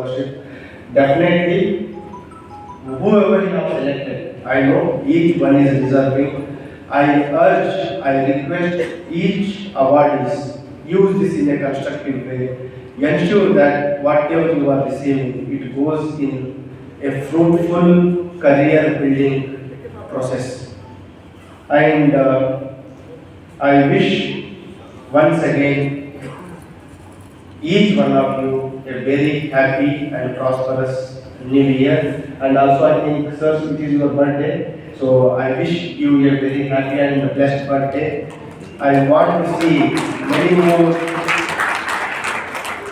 scholarship. Definitely, whoever you have selected, I know each one is deserving. I urge, I request each awardees use this in a constructive way. Ensure that whatever you are receiving, it goes in a fruitful career building process. And uh, I wish once again each one of you a very happy and prosperous new year. And also I think, sir, it is your birthday. So I wish you a very happy and blessed birthday. I want to see many more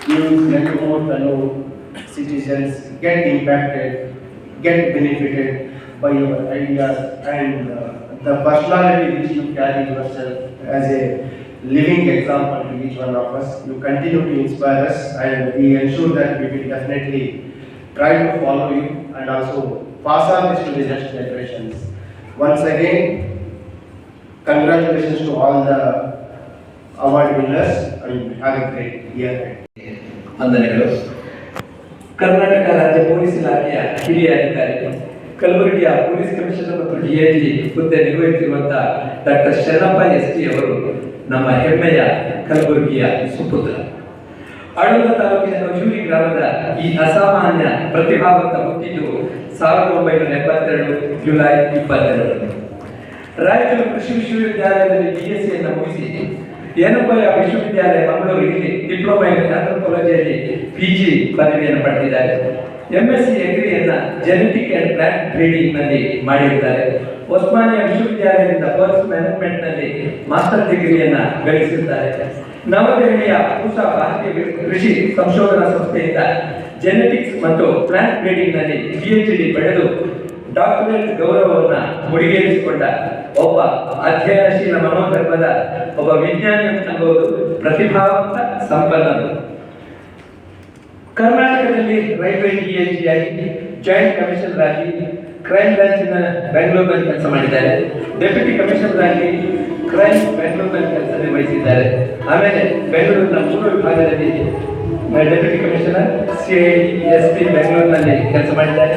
youth, many more fellow citizens get impacted, get benefited by your ideas and uh, the personality which you carry yourself as a living example to each one of us. You continue to inspire us and we ensure that we will definitely try to follow you and also pass on this to the next generations. Once again, congratulations to all the award winners and have a great year ahead. ವಂದನೆಗಳು ಕರ್ನಾಟಕ ರಾಜ್ಯ police ಇಲಾಖೆಯ ಹಿರಿಯ ಅಧಿಕಾರಿ ಕಲಬುರಗಿಯ police commissioner ಮತ್ತು DIG ಹುದ್ದೆ ನಿರ್ವಹಿಸಿರುವಂತಹ doctor Sharanappa S T ಅವರು ನಮ್ಮ ಹೆಮ್ಮೆಯ ಕಲಬುರಗಿಯ ಸುಪುತ್ರ. ಆಳುವ ತಾಲೂಕಿನ ನೌಜೂರಿ ಗ್ರಾಮದ ಈ ಅಸಾಮಾನ್ಯ ಪ್ರತಿಭಾವಂತ ಹುಟ್ಟಿದ್ದು ಸಾವಿರದ ಒಂಬೈನೂರ ಎಪ್ಪತ್ತೆರಡು ಜುಲೈ ಇಪ್ಪತ್ತೆರಡು ರಾಯಚೂರು ಕೃಷಿ ವಿಶ್ವವಿದ್ಯಾಲಯದಲ್ಲಿ ಬಿ ಎಸ್ ಸಿಯನ್ನು ಮುಗಿಸಿ ಏನಪ್ಪಯ್ಯ ವಿಶ್ವವಿದ್ಯಾಲಯ ಮಂಗಳೂರಿನಲ್ಲಿ ಡಿಪ್ಲೊಮಾ ಇನ್ ಆಂಥ್ರೋಪಾಲಜಿಯಲ್ಲಿ ಪಿ ಜಿ ಪದವಿಯನ್ನು ಪಡೆದಿದ್ದಾರೆ. ಎಂ ಎಸ್ ಸಿ ಎಗ್ರಿಯನ್ನು ಜೆನೆಟಿಕ್ ಅಂಡ್ ಪ್ಲಾಂಟ್ ಬ್ರೀಡಿಂಗ್ನಲ್ಲಿ ಮಾಡಿರುತ್ತಾರೆ ಒಸ್ಮಾನಿಯಾ ವಿಶ್ವವಿದ್ಯಾಲಯದಿಂದ ಪರ್ಸ್ ಮ್ಯಾನೇಜ್ಮೆಂಟ್ನಲ್ಲಿ ಮಾಸ್ಟರ್ ಡಿಗ್ರಿಯನ್ನ ಗಳಿಸಿದ್ದಾರೆ. ನವದೆಹಲಿಯ ಪೂಸಾ ಭಾರತೀಯ ಕೃಷಿ ಸಂಶೋಧನಾ ಸಂಸ್ಥೆಯಿಂದ ಜೆನೆಟಿಕ್ಸ್ ಮತ್ತು ಪ್ಲಾಂಟ್ ಬ್ರೀಡಿಂಗ್ನಲ್ಲಿ ಡಿ ಪಡೆದು ಡಾಕ್ಟರೇಟ್ ಗೌರವವನ್ನು ಮುಡಿಗೇರಿಸಿಕೊಂಡ ಒಬ್ಬ ಅಧ್ಯಯನಶೀಲ ಮನೋಧರ್ಮದ ಒಬ್ಬ ವಿಜ್ಞಾನಿ ಅನ್ನಬಹುದು ಪ್ರತಿಭಾವಂತ ಸಂಪನ್ನರು ಕರ್ನಾಟಕದಲ್ಲಿ ರೈಲ್ವೆ ಆಗಿ ಜಾಯಿಂಟ್ ಕಮಿಷನರ್ ಆಗಿ ಕ್ರೈಮ್ ಬ್ರಾಂಚಿನ ಬೆಂಗಳೂರಿನಲ್ಲಿ ಕೆಲಸ ಮಾಡಿದ್ದಾರೆ. ಡೆಪ್ಯೂಟಿ ಕಮಿಷನರ್ ಆಗಿ ಕ್ರೈಮ್ ಬೆಂಗಳೂರಿನಲ್ಲಿ ಕೆಲಸ ನಿರ್ವಹಿಸಿದ್ದಾರೆ. ಆಮೇಲೆ ಬೆಂಗಳೂರಿನ ಮೂರು ವಿಭಾಗದಲ್ಲಿ deputy commissioner C I S P ಬೆಂಗಳೂರಿನಲ್ಲಿ ಕೆಲಸ ಮಾಡಿದ್ದಾರೆ.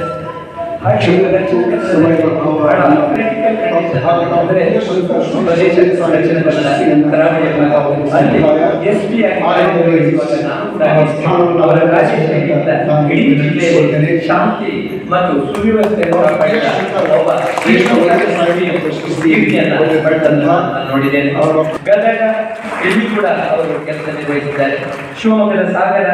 ಶಾಂತಿ ಮತ್ತು ಸುವ್ಯವಸ್ಥೆ ಗದಗ ಇಲ್ಲಿ ಕೂಡ ಅವರು ಕೆಲಸ ನಿರ್ವಹಿಸಿದ್ದಾರೆ ಶಿವಮೊಗ್ಗದ ಸಾಗರ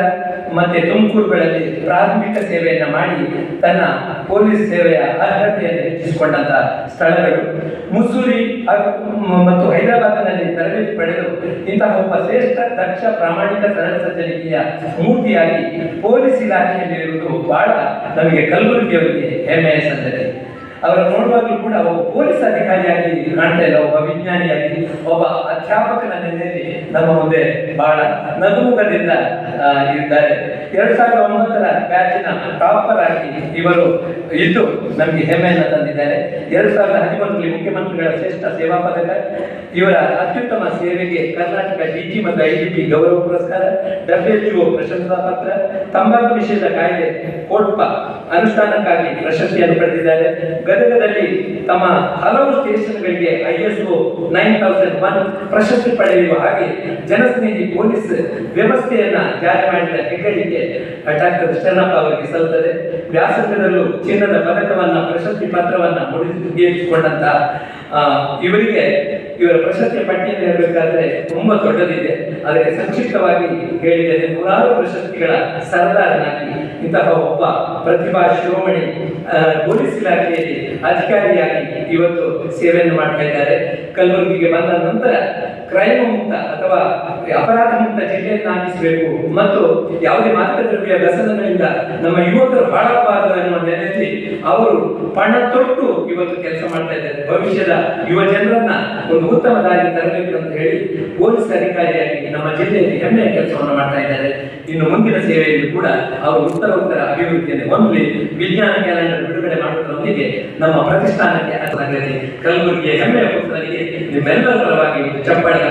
ಮತ್ತೆ ತುಮಕೂರುಗಳಲ್ಲಿ ಪ್ರಾಥಮಿಕ ಸೇವೆಯನ್ನ ಮಾಡಿ ತನ್ನ ಪೊಲೀಸ್ ಸೇವೆಯ ಅರ್ಹತೆಯನ್ನು ಹೆಚ್ಚಿಸಿಕೊಂಡಂತ ಸ್ಥಳಗಳು. ಮುಸೂರಿ ಹಾಗೂ ಮ- ಮತ್ತು ಹೈದರಾಬಾದ್ನಲ್ಲಿ ತರಬೇತಿ ಪಡೆದು ಇಂತಹ ಒಬ್ಬ ಶ್ರೇಷ್ಠ ದಕ್ಷ ಪ್ರಾಮಾಣಿಕ ಸರಳ ಸಜ್ಜನಿಕೆಯ ಮೂರ್ತಿಯಾಗಿ ಪೊಲೀಸ್ ಇಲಾಖೆಯಲ್ಲಿ ಇರುವುದು ಬಹಳ ನಮಗೆ ಕಲಬುರಗಿಯವರಿಗೆ ಹೆಮ್ಮೆಯ ಸಂಗತಿ. ಅವರ ನೋಡುವಾಗಲೂ ಕೂಡ ಒಬ್ಬ ಪೊಲೀಸ್ ಅಧಿಕಾರಿಯಾಗಿ ಕಾಣ್ತಾ ಇಲ್ಲ, ಒಬ್ಬ ವಿಜ್ಞಾನಿಯಾಗಿ, ಒಬ್ಬ ಅಧ್ಯಾಪಕನ ನೆಲೆಯಲ್ಲಿ ನಮ್ಮ ಮುಂದೆ ಬಹಳ ನಗುಮುಖದಿಂದ ಇದ್ದಾರೆ. ಎರಡ್ ಸಾವಿರದ ಒಂಬತ್ತರ ಬ್ಯಾಚಿನ ಟಾಪರ್ ಆಗಿ ಇವರು ಇದ್ದು ನಮಗೆ ಹೆಮ್ಮೆಯನ್ನು ತಂದಿದ್ದಾರೆ. ಎರಡ್ ಸಾವಿರದ ಹದಿಮೂರರಲ್ಲಿ ಮುಖ್ಯಮಂತ್ರಿಗಳ ಶ್ರೇಷ್ಠ ಸೇವಾ ಪದಕ, ಇವರ ಅತ್ಯುತ್ತಮ ಸೇವೆಗೆ ಕರ್ನಾಟಕ ಡಿಜಿ ಮತ್ತು ಐಜಿಪಿ ಗೌರವ ಪುರಸ್ಕಾರ ಡಬ್ಲ್ಯೂಜಿಒ ಪ್ರಶಂಸಾ ಪತ್ರ, ತಂಬಾಕು ನಿಷೇಧ ಕಾಯ್ದೆ, ಕೋಟ್ಪ ಅನುಷ್ಠಾನಕ್ಕಾಗಿ ಪ್ರಶಸ್ತಿಯನ್ನು ಪಡೆದಿದ್ದಾರೆ. ಗದಗದಲ್ಲಿ ತಮ್ಮ ಹಲವು ಸ್ಟೇಷನ್ಗಳಿಗೆ ಒ ನೈನ್ ತೌಸಂಡ್ ಒನ್ ಪ್ರಶಸ್ತಿ ಪಡೆಯುವ ಹಾಗೆ ಜನಸ್ನೇಹಿ ಪೊಲೀಸ್ ವ್ಯವಸ್ಥೆಯನ್ನ ಜಾರಿ ಮಾಡಿದ ಹೆಗ್ಗಳಿಕೆ ಡಾಕ್ಟರ್ ಶರಣಪ್ಪ ಅವರಿಗೆ ಸಲ್ಲುತ್ತದೆ. ವ್ಯಾಸಂಗದಲ್ಲೂ ಚಿನ್ನದ ಪದಕವನ್ನ, ಪ್ರಶಸ್ತಿ ಪತ್ರವನ್ನ ಮುಡಿಸಿಕೊಂಡಂತ ಇವರಿಗೆ ಇವರ ಪ್ರಶಸ್ತಿ ಪಟ್ಟಿಯನ್ನು ಹೇಳಬೇಕಾದ್ರೆ ತುಂಬಾ ದೊಡ್ಡದಿದೆ. ಅದಕ್ಕೆ ಸಂಕ್ಷಿಪ್ತವಾಗಿ ಹೇಳಿದ್ದೇನೆ, ನೂರಾರು ಪ್ರಶಸ್ತಿಗಳ ಸರದಾರನಾಗಿ ಇಂತಹ ಒಬ್ಬ ಪ್ರತಿಭಾ ಶಿರೋಮಣಿ ಪೊಲೀಸ್ ಇಲಾಖೆಯಲ್ಲಿ ಅಧಿಕಾರಿಯಾಗಿ ಇವತ್ತು ಸೇವೆಯನ್ನು ಮಾಡ್ತಾ ಇದ್ದಾರೆ. ಕಲಬುರಗಿಗೆ ಬಂದ ನಂತರ ಕ್ರೈಮ್ ಮುಕ್ತ ಅಥವಾ ಅಪರಾಧ ಮುಕ್ತ ಜಿಲ್ಲೆಯನ್ನಾಗಿಸಬೇಕು ಮತ್ತು ಯಾವುದೇ ಮಾದಕ ದ್ರವ್ಯ ವ್ಯಸನಗಳಿಂದ ನಮ್ಮ ಯುವಕರು ಹಾಳಾಗಬಾರದು ಎನ್ನುವ ನೆಲೆಯಲ್ಲಿ ಅವರು ಪಣ ತೊಟ್ಟು ಇವತ್ತು ಕೆಲಸ ಮಾಡ್ತಾ ಇದ್ದಾರೆ. ಭವಿಷ್ಯದ ಯುವ ಜನರನ್ನ ಉತ್ತಮ ದಾರಿಗೆ ತರಬೇಕು ಅಂತ ಹೇಳಿ ಪೊಲೀಸ್ ಅಧಿಕಾರಿಯಾಗಿ ನಮ್ಮ ಜಿಲ್ಲೆಯಲ್ಲಿ ಹೆಮ್ಮೆಯ ಕೆಲಸವನ್ನು ಮಾಡ್ತಾ ಇದ್ದಾರೆ. ಇನ್ನು ಮುಂದಿನ ಸೇವೆಯಲ್ಲಿ ಕೂಡ ಅವರು ಉತ್ತರ ಉತ್ತರ ಅಭಿವೃದ್ಧಿಯನ್ನು ಹೊಂದಲಿ. ವಿಜ್ಞಾನ ಕ್ಯಾಲೆಂಡರ್ ಬಿಡುಗಡೆ ಮಾಡುವುದರೊಂದಿಗೆ ನಮ್ಮ ಪ್ರತಿಷ್ಠಾನಕ್ಕೆ ಕಲಬುರಗಿಯ ಹೆಮ್ಮೆಯ ಪುತ್ರರಿಗೆ ನಿಮ್ಮೆಲ್ಲರ ಪರವಾಗಿ ಒಂದು ಚಪ್ಪಾಳೆ